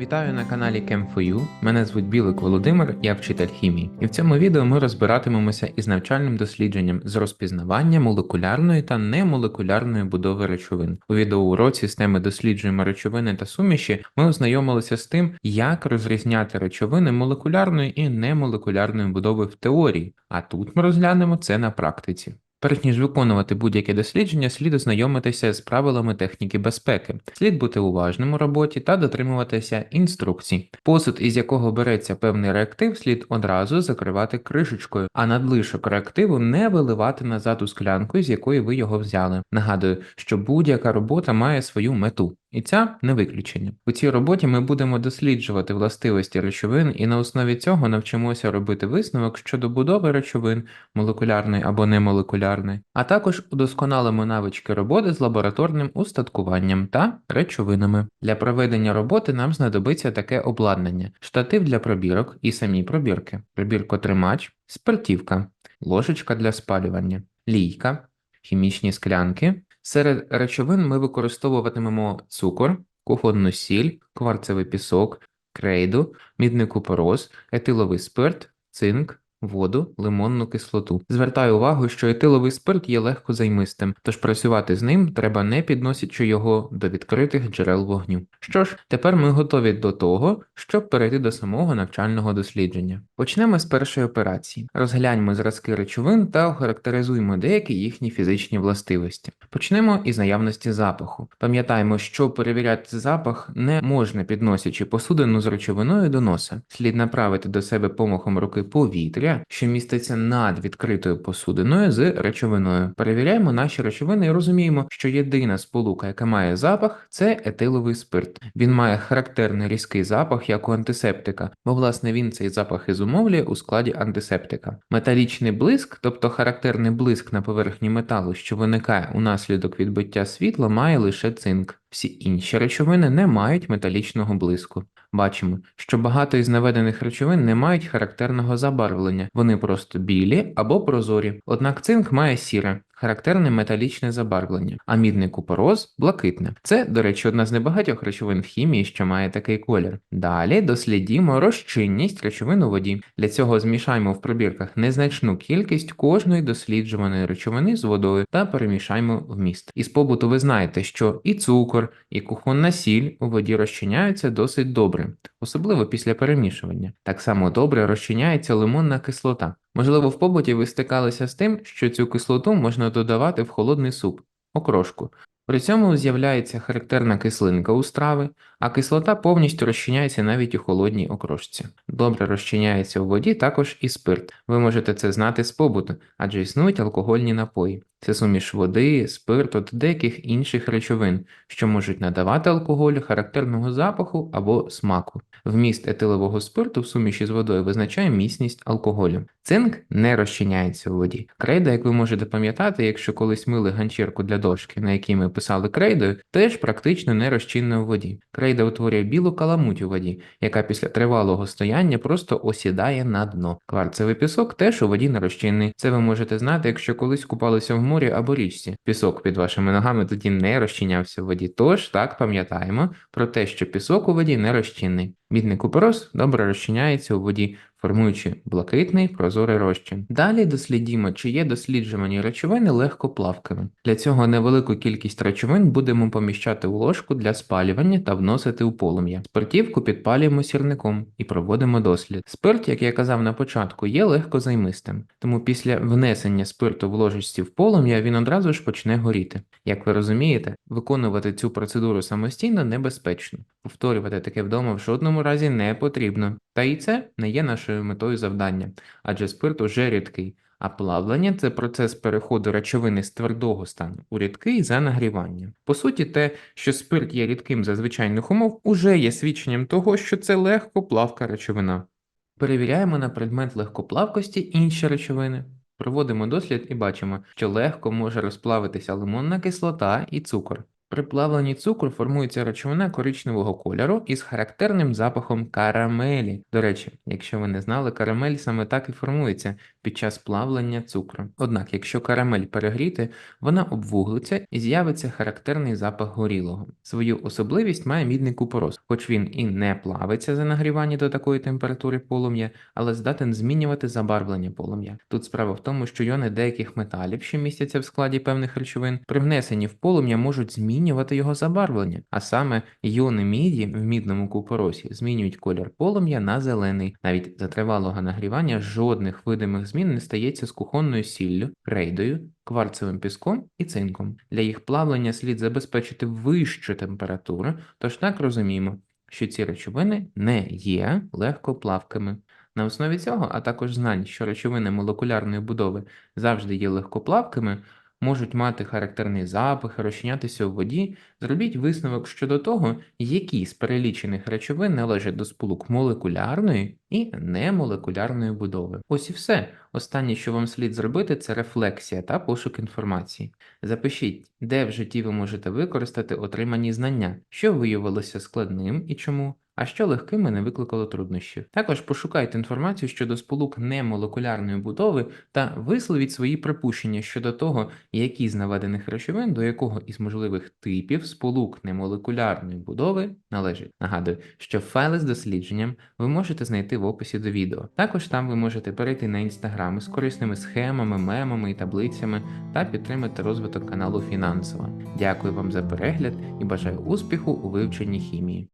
Вітаю на каналі Chem4U. Мене звуть Білик Володимир, я вчитель хімії. І в цьому відео ми розбиратимемося із навчальним дослідженням з розпізнавання молекулярної та немолекулярної будови речовин. У відеоуроці з теми досліджуємо речовини та суміші ми ознайомилися з тим, як розрізняти речовини молекулярної і немолекулярної будови в теорії, а тут ми розглянемо це на практиці. Перш ніж виконувати будь-яке дослідження, слід ознайомитися з правилами техніки безпеки, слід бути уважним у роботі та дотримуватися інструкцій. Посуд, із якого береться певний реактив, слід одразу закривати кришечкою, а надлишок реактиву не виливати назад у склянку, з якої ви його взяли. Нагадую, що будь-яка робота має свою мету. І ця не виключення. У цій роботі ми будемо досліджувати властивості речовин і на основі цього навчимося робити висновок щодо будови речовин, молекулярної або немолекулярної, а також удосконалимо навички роботи з лабораторним устаткуванням та речовинами. Для проведення роботи нам знадобиться таке обладнання: штатив для пробірок і самі пробірки, пробіркотримач, спиртівка, ложечка для спалювання, лійка, хімічні склянки. Серед речовин ми використовуватимемо цукор, кухонну сіль, кварцевий пісок, крейду, мідний купорос, етиловий спирт, цинк, воду, лимонну кислоту. Звертаю увагу, що етиловий спирт є легкозаймистим, тож працювати з ним треба не підносячи його до відкритих джерел вогню. Що ж, тепер ми готові до того, щоб перейти до самого навчального дослідження. Почнемо з першої операції. Розгляньмо зразки речовин та охарактеризуємо деякі їхні фізичні властивості. Почнемо із наявності запаху. Пам'ятаємо, що перевіряти запах не можна підносячи посудину з речовиною до носа. Слід направити до себе помахом руки повітря, що міститься над відкритою посудиною з речовиною. Перевіряємо наші речовини і розуміємо, що єдина сполука, яка має запах, це етиловий спирт. Він має характерний різкий запах як у антисептика, бо власне він цей запах і зумовлює у складі антисептика. Металічний блиск, тобто характерний блиск на поверхні металу, що виникає унаслідок відбиття світла, має лише цинк. Всі інші речовини не мають металічного блиску. Бачимо, що багато із наведених речовин не мають характерного забарвлення, вони просто білі або прозорі. Однак цинк має сіре, характерне металічне забарвлення, а мідний купороз блакитне. Це, до речі, одна з небагатьох речовин в хімії, що має такий колір. Далі дослідімо розчинність речовин у воді. Для цього змішаємо в пробірках незначну кількість кожної досліджуваної речовини з водою та перемішаємо вміст. Із побуту ви знаєте, що і цукор, і кухонна сіль у воді розчиняються досить добре, особливо після перемішування. Так само добре розчиняється лимонна кислота. Можливо, в побуті ви стикалися з тим, що цю кислоту можна додавати в холодний суп, окрошку. При цьому з'являється характерна кислинка у страви, а кислота повністю розчиняється навіть у холодній окрошці. Добре розчиняється у воді також і спирт. Ви можете це знати з побуту, адже існують алкогольні напої. Це суміш води, спирту та деяких інших речовин, що можуть надавати алкоголю характерного запаху або смаку. Вміст етилового спирту в суміші з водою визначає міцність алкоголю. Цинк не розчиняється у воді. Крейда, як ви можете пам'ятати, якщо колись мили ганчірку для дошки, на якій ми писали крейдою, теж практично не розчинна у воді. Крейда утворює білу каламуть у воді, яка після тривалого стояння просто осідає на дно. Кварцевий пісок теж у воді не розчинний. Це ви можете знати, якщо колись купалися в морі або річці. Пісок під вашими ногами тоді не розчинявся в воді. Тож так пам'ятаємо про те, що пісок у воді не розчинний. Мідний купорос добре розчиняється у воді, формуючи блакитний прозорий розчин. Далі дослідімо, чи є досліджувані речовини легкоплавкими. Для цього невелику кількість речовин будемо поміщати у ложку для спалювання та вносити у полум'я. Спиртівку підпалюємо сірником і проводимо дослід. Спирт, як я казав на початку, є легкозаймистим, тому після внесення спирту в ложечці в полум'я він одразу ж почне горіти. Як ви розумієте, виконувати цю процедуру самостійно небезпечно. Повторювати таке вдома в жодному разі не потрібно. Та і це не є нашою метою завдання, адже спирт уже рідкий, а плавлення це процес переходу речовини з твердого стану у рідкий за нагрівання. По суті, те, що спирт є рідким за звичайних умов, уже є свідченням того, що це легко плавка речовина. Перевіряємо на предмет легкоплавкості інші речовини. Проводимо дослід і бачимо, що легко може розплавитися лимонна кислота і цукор. При плавленні цукру формується речовина коричневого кольору із характерним запахом карамелі. До речі, якщо ви не знали, карамель саме так і формується під час плавлення цукру. Однак, якщо карамель перегріти, вона обвуглиться і з'явиться характерний запах горілого. Свою особливість має мідний купорос, хоч він і не плавиться за нагрівання до такої температури полум'я, але здатен змінювати забарвлення полум'я. Тут справа в тому, що йони деяких металів, що містяться в складі певних речовин, при внесенні в полум'я можуть змінювати його забарвлення, а саме йони міді в мідному купоросі змінюють колір полум'я на зелений. Навіть за тривалого нагрівання жодних видимих змін не стається з кухонною сіллю, крейдою, кварцевим піском і цинком. Для їх плавлення слід забезпечити вищу температуру, тож так розуміємо, що ці речовини не є легкоплавкими. На основі цього, а також знань, що речовини молекулярної будови завжди є легкоплавкими, можуть мати характерний запах, розчинятися у воді, зробіть висновок щодо того, які з перелічених речовин належать до сполук молекулярної і немолекулярної будови. Ось і все. Останнє, що вам слід зробити, це рефлексія та пошук інформації. Запишіть, де в житті ви можете використати отримані знання, що виявилося складним і чому, а що легким і не викликало труднощів. Також пошукайте інформацію щодо сполук немолекулярної будови та висловіть свої припущення щодо того, які з наведених речовин до якого із можливих типів сполук немолекулярної будови належать. Нагадую, що файли з дослідженням ви можете знайти в описі до відео. Також там ви можете перейти на інстаграм з корисними схемами, мемами і таблицями та підтримати розвиток каналу фінансово. Дякую вам за перегляд і бажаю успіху у вивченні хімії.